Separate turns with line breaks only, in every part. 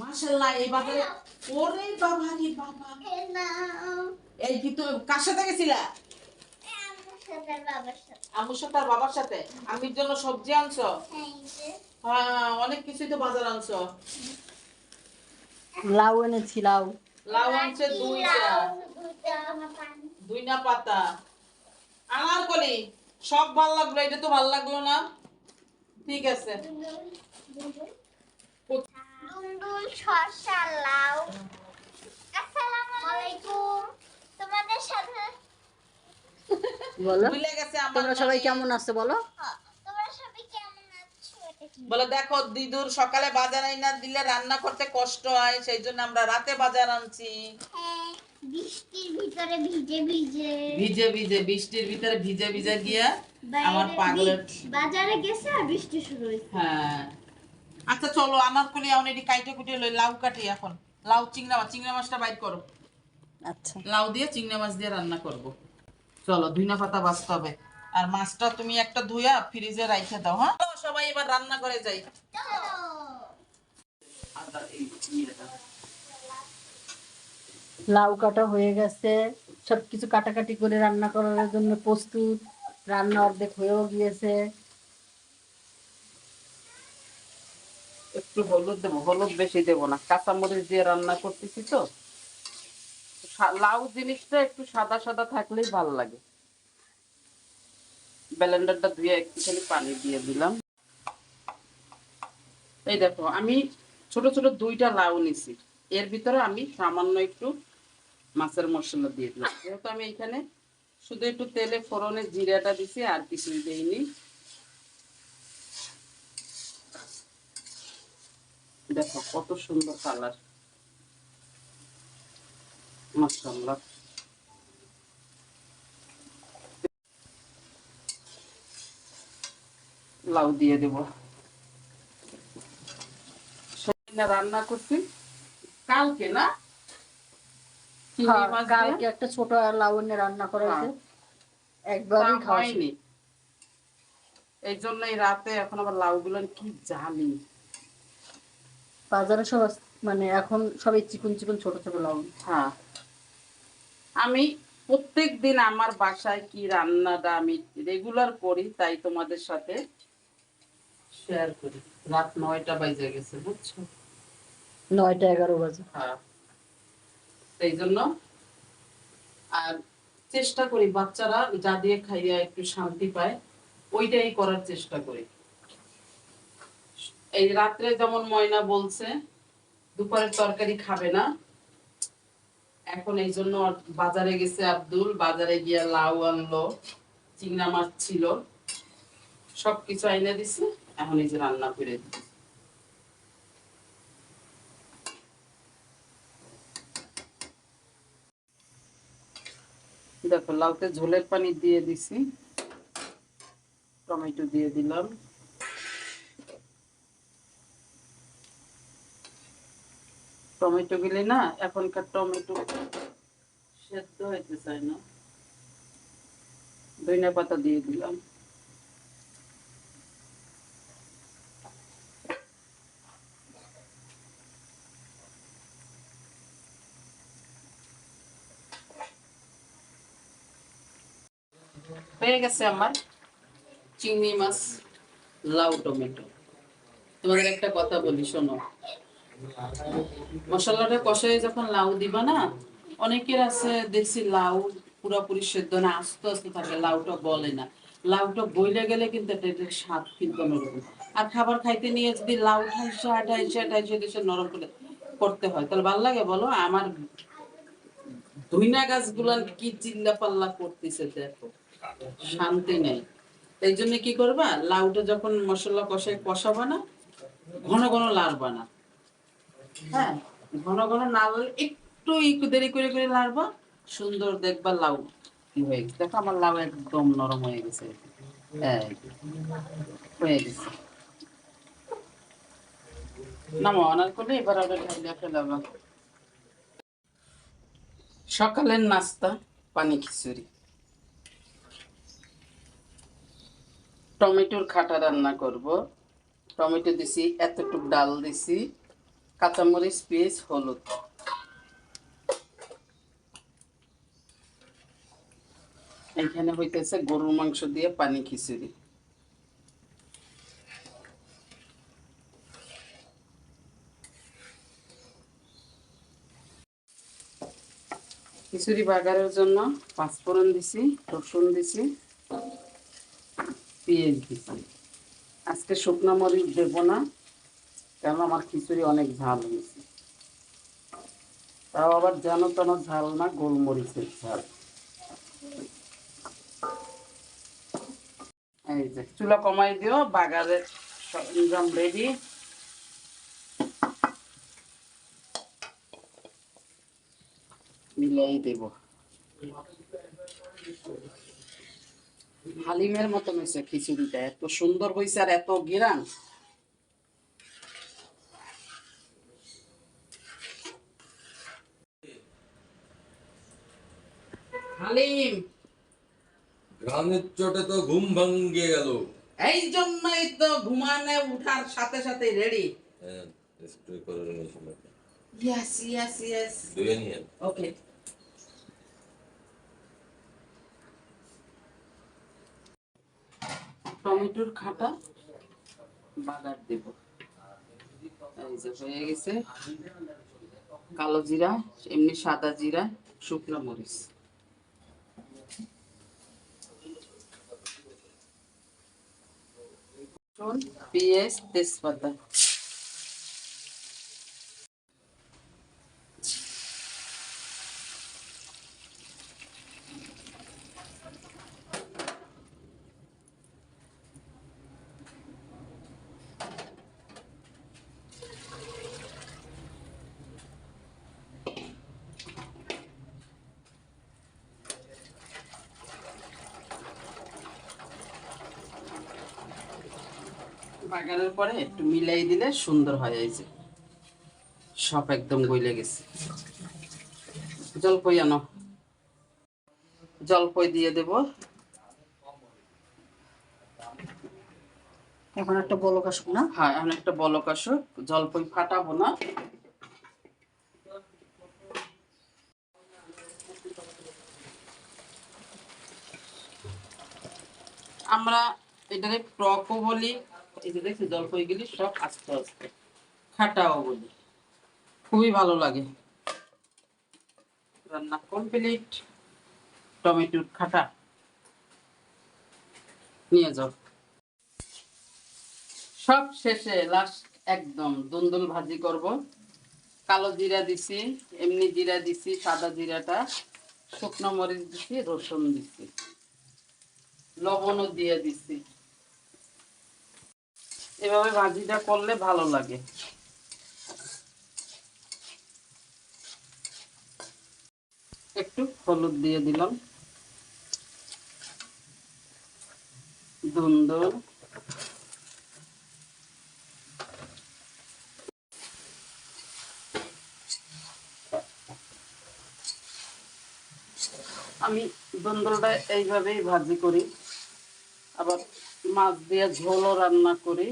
মাশাল্লাহ এই বাজারে ওরে বাবা রে বাবা। এই কি তো কার সাথে গেছিলা? আম্মুর সাথে আর বাবার সাথে? আমির জন্য সবজি আনছো? হ্যাঁ অনেক কিছুই তো বাজার আনছো।
লাউ এনেছি লাউ।
লাউ আনছে দুইটা। দুই না পাতা। আমার কলি সব ভালো লাগল এটা তো ভালো লাগল না। ঠিক আছে।
দুলদুল শসা লাউ। আসসালামু আলাইকুম। তোমাদের সাথে
বলো।
ভুলে গেছে আমার
তোমরা সবাই কেমন আছো বলো?
তোমরা সবাই কেমন আছো? এটা
বলে দেখো দিদুর সকালে বাজার আইনা দিলে রান্না করতে কষ্ট হয় সেই জন্য আমরা রাতে বাজার আনছি।
হ্যাঁ বৃষ্টির ভিতরে ভিজে ভিজে।
ভিজে ভিজে বৃষ্টির ভিতরে ভিজে ভিজে গিয়া আমার পাগলের
বাজারে গেছে আর বৃষ্টি শুরু হয়েছে।
হ্যাঁ। আচ্ছা চলো আমার কোলে এখন এটি কাইটে কুটে লই লাউ কাটি এখন। লাউ চিংড়া মাছ চিংড়া মাছটা বাইট করো।
আচ্ছা।
লাউ দিয়ে চিংড়া মাছ দিয়ে রান্না করব। চলো ধুইনা পাতা বাছতে হবে। আর মাছটা তুমি একটা ধুইয়া ফ্রিজে রাইখে দাও হ্যাঁ? চলো, সবাই এবার রান্না করে যাই।
লাউ কাটা হয়ে গেছে। সবকিছু কাটাকাটি করে রান্না করার জন্য প্রস্তুত। রান্না অর্ধেক হয়েও গিয়েছে।
একটু হলুদ দেবো, হলুদ বেশি দেবো না। কাঁচামরিচ দিয়ে রান্না করতেছি তো। লাউ জিনিসটা একটু সাদা সাদা থাকলেই ভালো লাগে। ব্লেন্ডারটা ধুয়ে একটুখানি পানি দিয়ে দিলাম। এই দেখো, আমি ছোট ছোট দুইটা লাউ নিছি। এর ভিতরে আমি সামান্য একটু মাছের মশলা দিয়ে দিলাম। যেহেতু আমি এখানে শুধু একটু তেলে ফোড়নে জিরাটা দিছি, আর কিছুই দেইনি। দেখো কত সুন্দর কালার মাশাআল্লাহ। লাউ দিয়ে দেব। রান্না করছি। কালকে না?
হ্যাঁ? কালকে একটা ছোট লাউ এনে রান্না করা হয়েছে।
তা
একবারই খাওয়া শেষ।
হয়নি এই জন্যই রাতে এখন আবার লাউ গুলো কি জানি।
বাজারে সব মানে এখন সবাই চিকন চিকন ছোট ছোট লাউ
হ্যাঁ। আমি প্রত্যেক দিন আমার বাসায় কি রান্নাটা আমি রেগুলার করি তাই তোমাদের সাথে শেয়ার করি। রাত নয়টা বাজে গেছে বুঝছ?
নয়টা এগারো বাজে।
হ্যাঁ। সেই জন্য আর চেষ্টা করি বাচ্চারা যা দিয়ে খাইয়া একটু শান্তি পায় ওইটাই করার চেষ্টা করি। এই রাত্রে যেমন ময়না বলছে, দুপুরের তরকারি খাবে না। এখন এই জন্য বাজারে গেছে আব্দুল। বাজারে গিয়া লাউ আনলো, চিংড়া মাছ ছিল। সবকিছু আইনে দিছে, এখন এই যে রান্না করে দিচ্ছে দেখো, লাউতে ঝোলের পানি দিয়ে দিছি, টমেটো দিয়ে দিলাম। টমেটো গুলি না এখনকার টমেটো সেদ্ধ হইতে চায় না। ধনিয়া পাতা দিয়ে দিলাম। হয়ে গেছে আমার চিংড়ি মাছ, লাউ, টমেটো। তোমাদের একটা কথা বলি, শোনো। মশলাটা কষায় যখন লাউ দিবা না, অনেকের আছে দেখছি লাউ পুরোপুরি সেদ্ধ না, আস্তে আস্তে থাকে, লাউটা বলে না। লাউটা বইলে গেলে কিন্তু এটা এটার স্বাদ কিন্তু অন্যরকম। আর খাবার খাইতে নিয়ে যদি লাউ ঠাইসা ঠাইসা ঠাইসা ঠাইসা নরম করে করতে হয়, তাহলে ভালো লাগে বলো? আমার ধুইনা গাছগুলা কি চিল্লা পাল্লা করতেছে দেখো, শান্তি নেই। এই জন্য কি করবা? লাউটা যখন মশলা কষায় কষাবা না, ঘন ঘন লাড়বা না। হ্যাঁ ঘন ঘন না লাড়লে একটু দেরি করে করে লাড়বা সুন্দর দেখবা লাউ কি হয়ে গেছে। দেখো আমার লাউ একদম নরম হয়ে গেছে। হয়ে গেছে। সকালের নাস্তা, পানি খিচুড়ি। টমেটোর খাটা রান্না করব। টমেটো দিছি, এতটুক ডাল দিছি। কাঁচামরিচ, পেঁয়াজ, হলুদ। এখানে হইতেছে গরুর মাংস দিয়ে পানি খিচুড়ি। খিচুড়ি বাগারের জন্য পাঁচফোড়ন দিছি, রসুন দিছি, পেঁয়াজ দিছি। আজকে শুকনো মরিচ দেবো না। কারণ আমার খিচুড়ি অনেক ঝাল হয়েছে? তাও আবার যেন তেন ঝাল না, গোলমরিচের ঝাল। এই যে, চুলা কমাই দিও বাগারের সরঞ্জাম রেডি মিলাই দেব। হালিমের মতন হয়েছে খিচুড়িটা, এত সুন্দর হয়েছে আর এত গিরান। হালিম।
চোটে তো ঘুম ভাঙ্গে গেল।
এই জন্যই তো ঘুমানে উঠার সাথে সাথে রেডি
হ্যাঁ স্প্রে করে নিয়েছিল
ইয়েস ইয়েস ইয়েস
ধুয়ে নিয়ে
ওকে টমেটোর খাটা বাগার দেব। এই যে হয়ে গেছে। কালো জিরা এমনি সাদা জিরা শুকনো মরিচ। রসুন, পেঁয়াজ তেজপাতা বাগানের পরে একটু মিলাই দিলে সুন্দর হয় এই যে। সব একদম গইলে গেছে। জলপই আনো। জলপই দিয়ে দেব।
এখন একটা বলক আসুক না?
হ্যাঁ এখন একটা বলক আসুক। জলপই ফাটাবো না। আমরা এটাকে টকও বলি। এই যে দেখছি জলপইগুলি সব আস্তে আস্তে। খাটাও বলি। খুবই ভালো লাগে। রান্না কমপ্লিট টমেটোর খাটা। নিয়ে যাও। সব শেষে লাস্ট একদম দুন্দুল ভাজি করব। কালো জিরা দিছি, এমনি জিরা দিছি, সাদা জিরাটা, শুকনো মরিচ দিছি, রসুন দিছি। লবণও দিয়ে দিছি। এভাবে ভাজিটা করলে ভালো লাগে। একটু হলুদ দিয়ে দিলাম। দুন্দুল আমি দন্দলটা এইভাবেই ভাজি করি। আবার মাছ দিয়ে ঝোলও রান্না করি।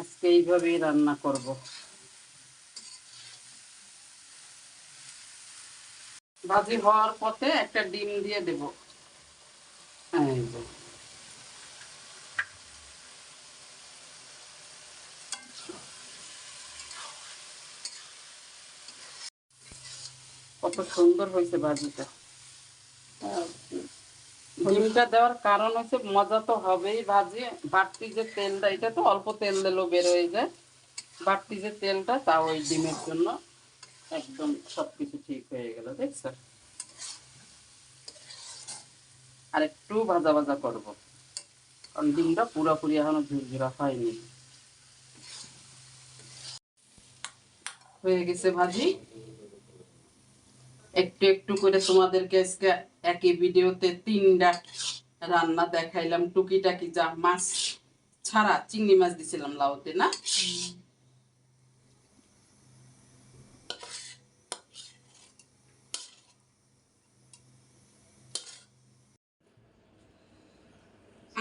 আজকে এইভাবেই রান্না করব। ভাজি হওয়ার পথে একটা ডিম দিয়ে দেব। কত সুন্দর হয়েছে ভাজিটা। ডিমটা দেওয়ার কারণ হচ্ছে মজা তো হবেই ভাজি। বাড়তি যে তেলটা, এটা তো অল্প তেল দিলেও বের হয়ে যায়। বাড়তি যে তেলটা, তা ওই ডিমের জন্য একদম সবকিছু ঠিক হয়ে গেল, দেখছ? আর একটু ভাজা ভাজা করব। কারণ ডিমটা পুরোপুরি এখনও ঝুরঝুরা হয়নি। হয়ে গেছে ভাজি। একটু একটু করে তোমাদেরকে আজকে একই ভিডিওতে তিনটা রান্না দেখাইলাম। টুকিটাকি যা মাছ ছাড়া চিংড়ি মাছ দিছিলাম লাউতে না?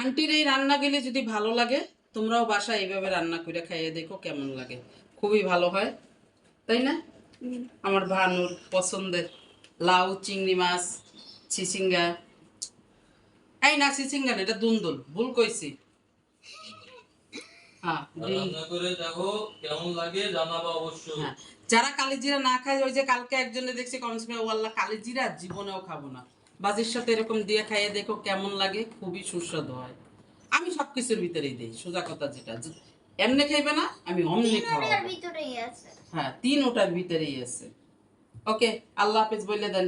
আন্টির এই রান্নাগুলি যদি ভালো লাগে তোমরাও বাসায় এইভাবে রান্না করে খাইয়ে দেখো কেমন লাগে। খুবই ভালো হয় তাই না? আমার ভানুর পছন্দের লাউ চিংড়ি মাছ চিচিঙ্গা এই না চিচিঙ্গা না এটা দুন্দুল ভুল কইছি। হ্যাঁ হ্যাঁ যারা কালিজিরা না খায় ওই যে কালকে একজনে দেখছি করে ওয়াল্লা কালিজিরা জীবনেও খাব না। বাজির সাথে এরকম দিয়ে খাইয়ে দেখো কেমন লাগে খুবই সুস্বাদু হয়। আমি সবকিছুর ভিতরেই দিই সোজা কথা যেটা। এমনি খাইবে না আমি অমনি খাওয়াবো।
তিনোটার ভিতরেই আছে।
হ্যাঁ তিন ওটার ভিতরেই আছে। ওকে আল্লাহ হাফেজ বলে দেন।